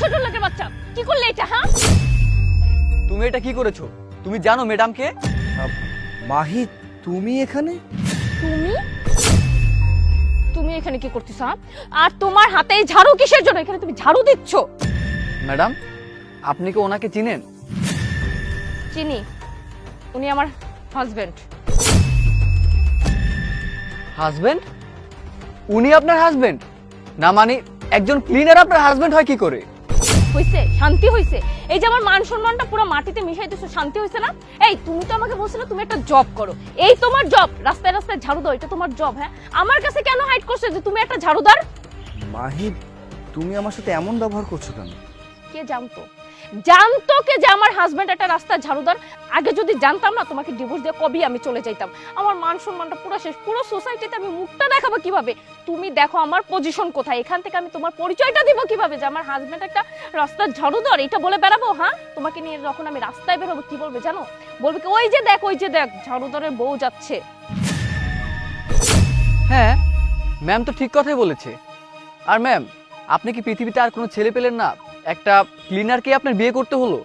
ছোট লোকের বাচ্চা। কি করলে এটা হ্যাঁ? তুমি এটা কি করেছ? তুমি জানো ম্যাডামকে? মাহি তুমি এখানে? তুমি? তুমি এখানে কি করতেছ হ্যাঁ? আর তোমার হাতে এই ঝাড়ু কিসের জন্য? এখানে তুমি ঝাড়ু দিচ্ছ? ম্যাডাম আপনি কি ওনাকে চিনেন? চিনি। উনি আমার হাজবেন্ড হাজবেন্ড উনি আপনার হাজবেন্ড না মানে একজন ক্লিনার আপনার হাজবেন্ড হয় কি করে? হইছে শান্তি হয়েছে এই যে আমার মান সম্মানটা পুরো মাটিতে মিশাইতেছো শান্তি হয়েছে না? এই তুমি তো আমাকে বলছিলে তুমি একটা জব করো। এই তোমার জব রাস্তায় রাস্তায় ঝাড়ু দাও এটা তোমার জব হ্যাঁ? আমার কাছে কেন হাইট করছ যে তুমি একটা ঝাড়ুদার? মাহিদ তুমি আমার সাথে এমন ব্যবহার করছ কেন? কে জানতো? জানতো কে যে আমার হাজবেন্ড একটা রাস্তা ঝাড়ুদার? আগে যদি জানতাম না, তোমাকে ডিভোর্স দিয়ে কবেই আমি চলে যাইতাম। আমার মান সম্মানটা পুরো শেষ। পুরো সোসাইটিতে আমি মুখটা দেখাবো কীভাবে? তুমি দেখো আমার পজিশন কোথায়। এখান থেকে আমি তোমার পরিচয়টা দিব কীভাবে যে আমার হাজবেন্ড একটা রাস্তার ঝাড়ুদার। এটা বলে বেড়াবো হ্যাঁ? তোমাকে নিয়ে যখন আমি রাস্তায় বেরোবো, কি বলবে জানো? বলবে কি, ওই যে দেখ, ওই যে দেখ, ঝাড়ুদারের বউ যাচ্ছে। হ্যাঁ ম্যাম তো ঠিক কথাই বলেছে। আর ম্যাম আপনি কি পৃথিবীতে আর কোনো ছেলে পেলেন না? একটা ক্লিনারকে আপনার বিয়ে করতে হলো?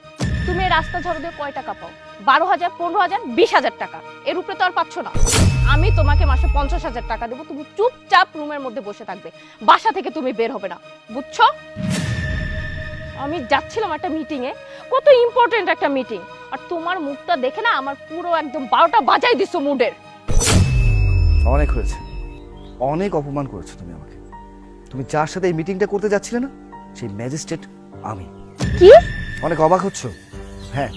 তুমি এই রাস্তা ঝাড়ু দিয়ে কয় টাকা পাও? বারো হাজার পনেরো হাজার বিশ হাজার টাকা। এর উপরে তো আর পাচ্ছ না। আমি তোমাকে মাসে পঞ্চাশ হাজার টাকা দেবো তুমি চুপচাপ রুমের মধ্যে বসে থাকবে। বাসা থেকে তুমি বের হবে না বুঝছ? আমি যাচ্ছিলাম একটা মিটিং এ। কত ইম্পর্টেন্ট একটা মিটিং আর তোমার মুখটা দেখে না আমার পুরো একদম বারোটা বাজাই দিছো মুডের। অনেক হয়েছে। অনেক অপমান করেছ তুমি আমাকে। তুমি যার সাথে এই মিটিংটা করতে যাচ্ছিলে না সেই ম্যাজিস্ট্রেট আমি। কি? অনেক অবাক হচ্ছ? হ্যাঁ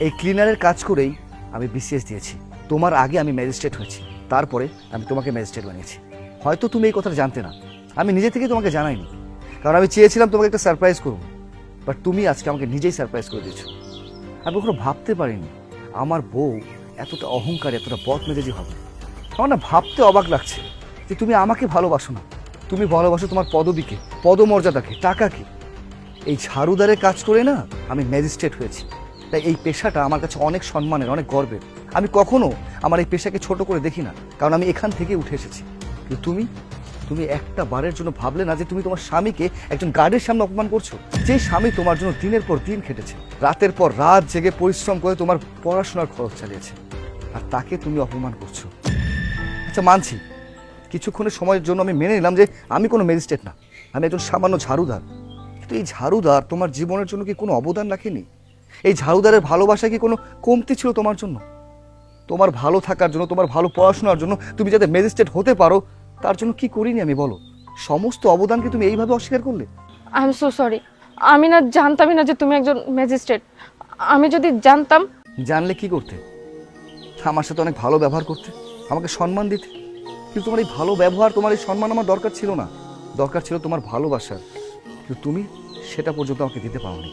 এই ক্লিনারের কাজ করেই আমি বিসিএস দিয়েছি। তোমার আগে আমি ম্যাজিস্ট্রেট হয়েছি। তারপরে আমি তোমাকে ম্যাজিস্ট্রেট বানিয়েছি। হয়তো তুমি এই কথাটা জানতে না। আমি নিজে থেকে তোমাকে জানাইনি। কারণ আমি চেয়েছিলাম তোমাকে একটা সারপ্রাইজ করব। বাট তুমি আজকে আমাকে নিজেই সারপ্রাইজ করে দিয়েছ। আমি কখনো ভাবতে পারিনি আমার বউ এতটা অহংকার এতটা বদ মেজাজি হবে। আমার না ভাবতে অবাক লাগছে যে তুমি আমাকে ভালোবাসো না। তুমি ভালোবাসো তোমার পদবিকে পদমর্যাদাকে টাকাকে। এই ঝাড়ুদারের কাজ করে না আমি ম্যাজিস্ট্রেট হয়েছি। তাই এই পেশাটা আমার কাছে অনেক সম্মানের, অনেক গর্বের। আমি কখনো আমার এই পেশাকে ছোট করে দেখি না, কারণ আমি এখান থেকে উঠে এসেছি। কিন্তু তুমি তুমি একটা বারের জন্য ভাবলে না যে তুমি তোমার স্বামীকে একজন গার্ডের সামনে অপমান করছ? যে স্বামী তোমার জন্য দিনের পর দিন খেটেছে, রাতের পর রাত জেগে পরিশ্রম করে তোমার পড়াশোনার খরচ চালিয়েছে। আর তাকে তুমি অপমান করছ। আচ্ছা মানছি। কিছুক্ষণের সময়ের জন্য আমি মেনে নিলাম যে আমি কোনো ম্যাজিস্ট্রেট না। আমি একজন সামান্য ঝাড়ুদার। কিন্তু এই ঝাড়ুদার তোমার জীবনের জন্য কি কোনো অবদান রাখেনি? এই ঝাড়ুদারের ভালোবাসা কি কোনো কমতি ছিল তোমার জন্য? তোমার ভালো থাকার জন্য তোমার ভালো পড়াশোনার জন্য তুমি যাতে ম্যাজিস্ট্রেট হতে পারো তার জন্য কি করিনি আমি বলো? সমস্ত অবদানকে তুমি এইভাবে অস্বীকার করলে? আই এম সো সরি আমি না জানতামই না যে তুমি একজন ম্যাজিস্ট্রেট। আমি যদি জানতাম জানলে কি করতে? আমার সাথে অনেক ভালো ব্যবহার করতে। আমাকে সম্মান দিতে। কিন্তু তোমার এই ভালো ব্যবহার তোমার এই সম্মান আমার দরকার ছিল না। দরকার ছিল তোমার ভালোবাসার। কিন্তু তুমি সেটা পর্যন্ত আমাকে দিতে পারোনি।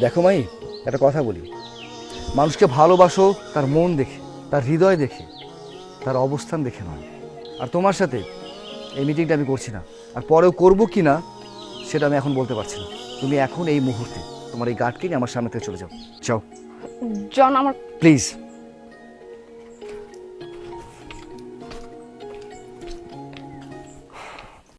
দেখো মাই একটা কথা বলি। মানুষকে ভালোবাসো তার মন দেখে তার হৃদয় দেখে তার অবস্থান দেখে নয়। আর তোমার সাথে এই মিটিংটা আমি করছি না। আর পরেও করব কি না সেটা আমি এখন বলতে পারছি না। তুমি এখন এই মুহূর্তে তোমার এই গার্ডকে নিয়ে আমার সামনে থেকে চলে যাও। যাও। জন আমার প্লিজ